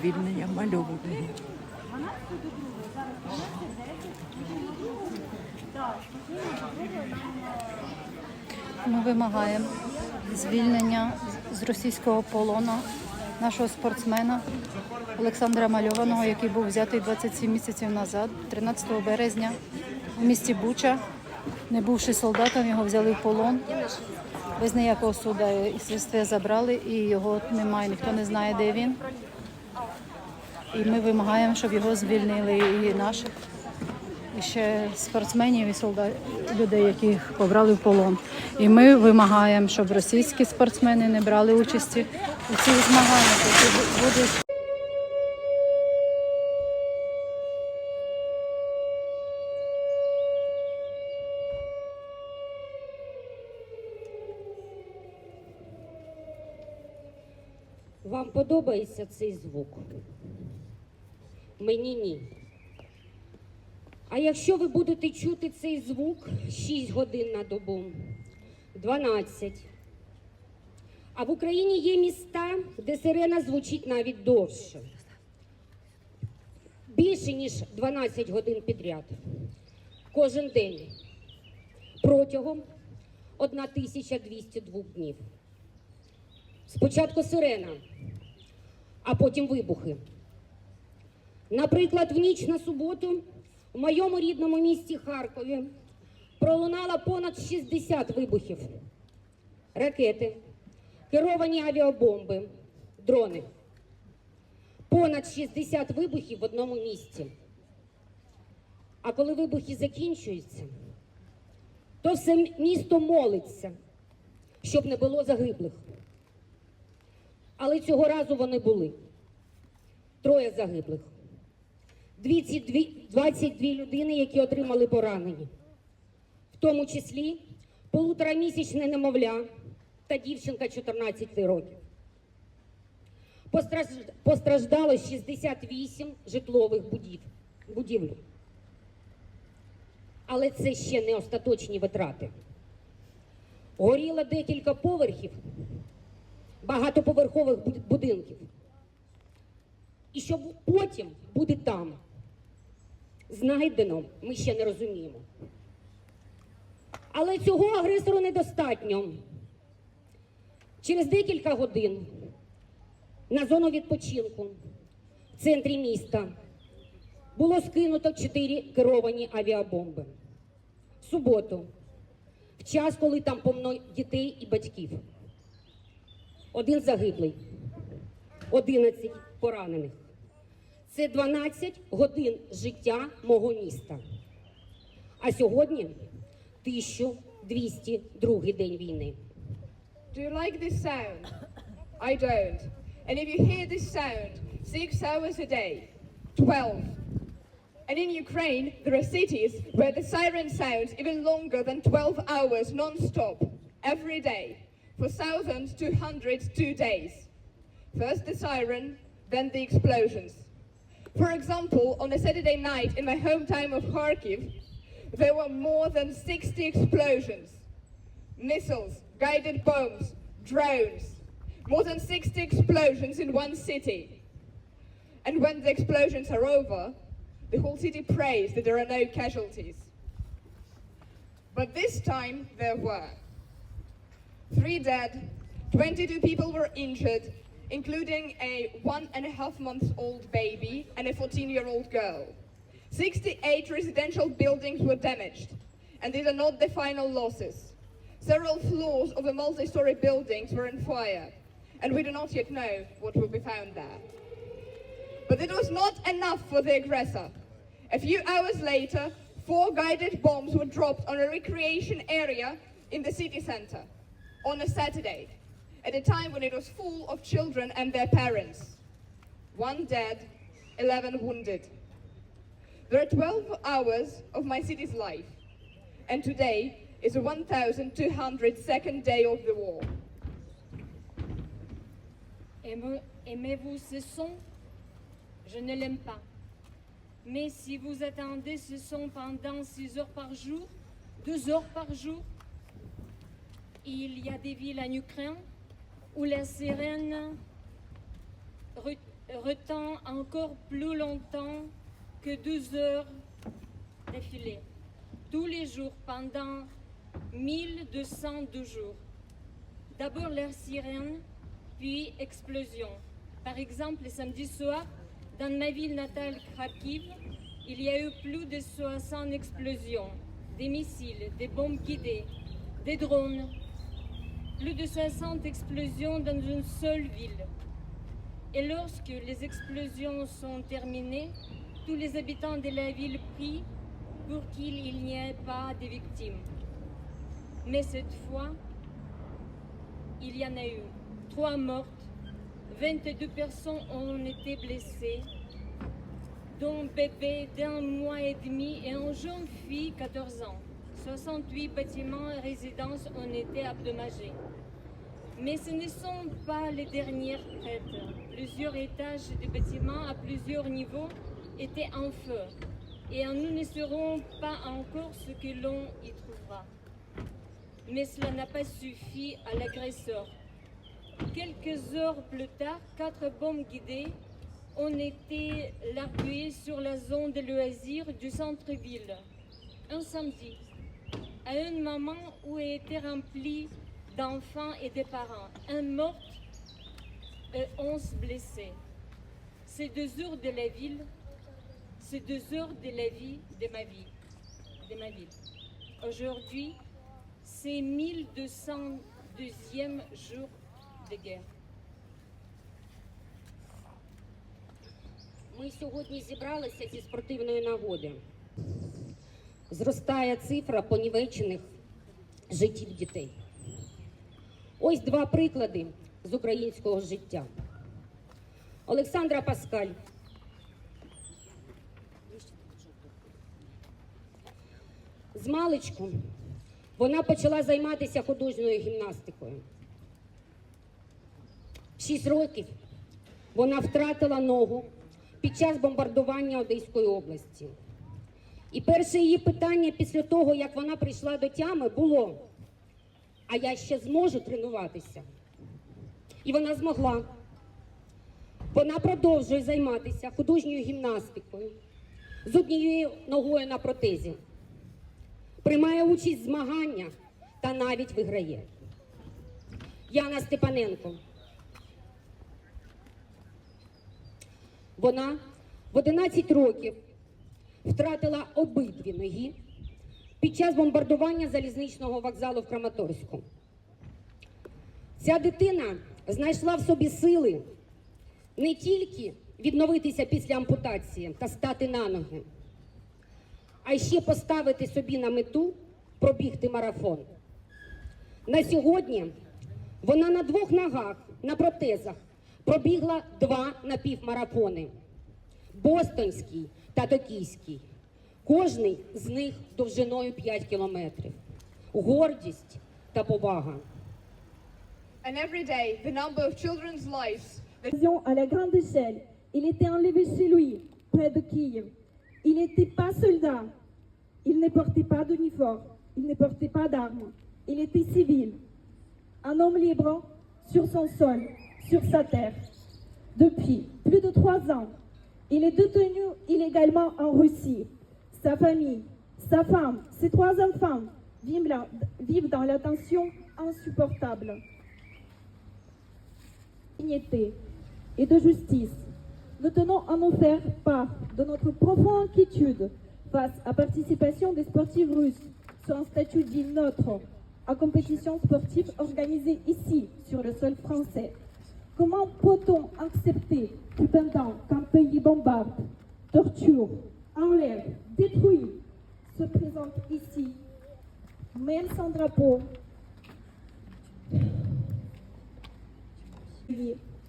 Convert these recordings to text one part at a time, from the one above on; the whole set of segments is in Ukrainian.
Звільнення мальованого. Ми вимагаємо звільнення з російського полону нашого спортсмена Олександра Мальованого, який був взятий 27 місяців назад, 13 березня, в місті Буча. Не бувши солдатом, його взяли в полон. Без ніякого суду і слідства забрали, і його немає, ніхто не знає, де він. І ми вимагаємо, щоб його звільнили і наших, і ще спортсменів і солдат, людей, яких побрали в полон. І ми вимагаємо, щоб російські спортсмени не брали участі у цих змаганнях, які будуть. Вам подобається цей звук? Мені ні. А якщо ви будете чути цей звук 6 годин на добу, 12. А в Україні є міста, де сирена звучить навіть довше. Більше, ніж 12 годин підряд. Кожен день. Протягом 1202 днів. Спочатку сирена, а потім вибухи. Наприклад, в ніч на суботу в моєму рідному місті Харкові пролунало понад 60 вибухів, ракети, керовані авіабомби, дрони. Понад 60 вибухів в одному місці. А коли вибухи закінчуються, то все місто молиться, щоб не було загиблих. Але цього разу вони були. Троє загиблих. 22 22 людини, які отримали поранення. В тому числі полуторамісячне немовля та дівчинка 14 років. Постраж- Постраждало 68 житлових будів... будівель. Але це ще не остаточні витрати. Горіло декілька поверхів багатоповерхових будинків. І що потім буде там, знайдено, ми ще не розуміємо. Але цього агресору недостатньо. Через декілька годин на зону відпочинку в центрі міста було скинуто чотири керовані авіабомби. В суботу, в час, коли там повно дітей і батьків. Один загиблий, 11 поранених. Це 12 годин життя мого міста. А сьогодні 1202 день війни. Do you like this sound? I don't. And if you hear this sound six hours a day, 12. And in Ukraine, there are cities where the siren sounds even longer than 12 hours non-stop every day for thousands to days. First the siren, then the explosions. For example, on a Saturday night in my hometown of Kharkiv, there were more than 60 explosions missiles, guided bombs, drones. More than 60 explosions in one city. And when the explosions are over, the whole city prays that there are no casualties. But this time there were. Three dead, 22 people were injured, including a one and a half month old baby and a 14 year old girl. 68 residential buildings were damaged, and these are not the final losses. Several floors of the multi story buildings were on fire, and we do not yet know what will be found there. But it was not enough for the aggressor. A few hours later, four guided bombs were dropped on a recreation area in the city center on a Saturday, at a time when it was full of children and their parents. One dead, 11 wounded. There are 12 hours of my city's life, and today is the 1202nd day of the war. Aimez-vous ce son Je ne l'aime pas. Mais si vous attendez ce son pendant 6 heures par jour, 2 heures par jour, il y a des villes en Ukraine où la sirène retint encore plus longtemps que 12 heures d'affilée, tous les jours pendant 1202 jours. D'abord l'air sirène, puis explosion. Par exemple, le samedi soir, dans ma ville natale Kharkiv, il y a eu plus de 60 explosions, des missiles, des bombes guidées, des drones, plus de 60 explosions dans une seule ville. Et lorsque les explosions sont terminées, tous les habitants de la ville prient pour qu'il n'y ait pas de victimes. Mais cette fois, il y en a eu trois mortes, 22 personnes ont été blessées, dont un bébé d'un mois et demi et une jeune fille 14 ans. 68 bâtiments et résidences ont été endommagés. Mais ce ne sont pas les dernières prêtes. Plusieurs étages de bâtiments à plusieurs niveaux étaient en feu. Et nous ne saurons pas encore ce que l'on y trouvera. Mais cela n'a pas suffi à l'agresseur. Quelques heures plus tard, quatre bombes guidées ont été larguées sur la zone de loisirs du centre-ville. Un samedi, à un moment où elle était remplie d'enfants et de parents, un mort et onze blessés. C'est deux heures de la ville, c'est deux heures de la vie de ma vie, de ma ville. Aujourd'hui, c'est 1202e jour de guerre. Ми сьогодні зібралися зі спортивної нагоди. Зростає цифра понівечених життів дітей. Ось два приклади з українського життя. Олександра Паскаль. З маличку вона почала займатися художньою гімнастикою. В 6 років вона втратила ногу під час бомбардування Одеської області. І перше її питання після того, як вона прийшла до тями, було: а я ще зможу тренуватися? І вона змогла. Вона продовжує займатися художньою гімнастикою з однією ногою на протезі, приймає участь в змаганнях та навіть виграє. Яна Степаненко. Вона в 11 років втратила обидві ноги під час бомбардування залізничного вокзалу в Краматорську. Ця дитина знайшла в собі сили не тільки відновитися після ампутації та стати на ноги, а ще поставити собі на мету пробігти марафон. На сьогодні вона на двох ногах на протезах пробігла два напівмарафони Бостонський та Токійський. Кожний з них довжиною 5 кілометрів. Гордість та повага. And every day, the number of children's lives that Vision à la grande échelle. Il était enlevé chez lui, près de Kiev. Il n'était pas soldat. Il ne portait pas d'uniforme. Il ne portait pas d'armes. Il était civil. Un homme libre sur son sol, sur sa terre. Depuis plus de trois ans, il est détenu illégalement en Russie. Sa famille, sa femme, ses trois enfants vivent dans la tension insupportable dignité et de justice. Nous tenons à nous faire part de notre profonde inquiétude face à la participation des sportifs russes sur un statut dit neutre à compétition sportive organisée ici, sur le sol français. Comment peut-on accepter que pendant qu'un pays bombarde, torture, enlève, détruit, se présente ici, même sans drapeau,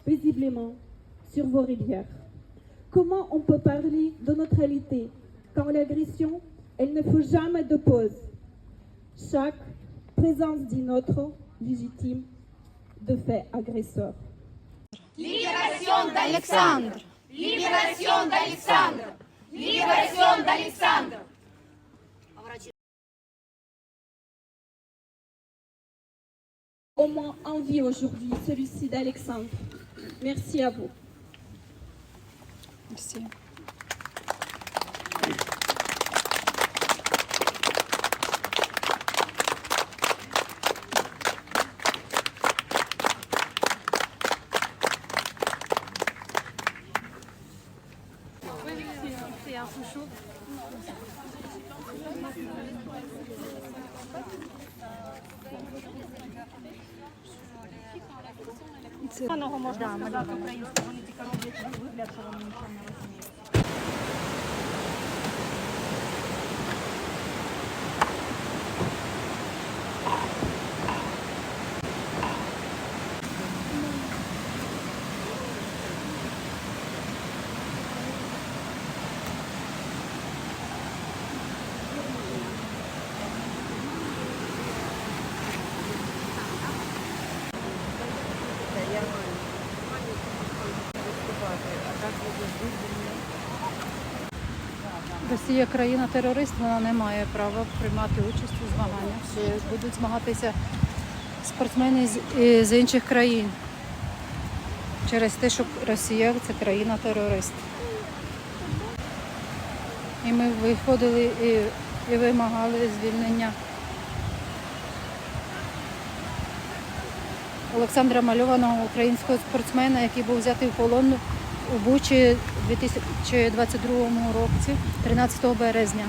paisiblement sur vos rivières. Comment on peut parler de neutralité quand l'agression, elle ne fait jamais de pause? Chaque présence dit notre légitime de fait agresseur. Libération d'Alexandre Libération d'Alexandre Libération d'Alexandre Au moins en vie aujourd'hui, celui-ci d'Alexandre. Merci à vous. Merci. Всі. Росія країна-терорист, вона не має права приймати участь у змаганнях. Будуть змагатися спортсмени з, з інших країн через те, що Росія це країна-терорист. І ми виходили і, і вимагали звільнення Олександра Мальованого, українського спортсмена, який був взятий в полон у Бучі 2022 році, 13 березня.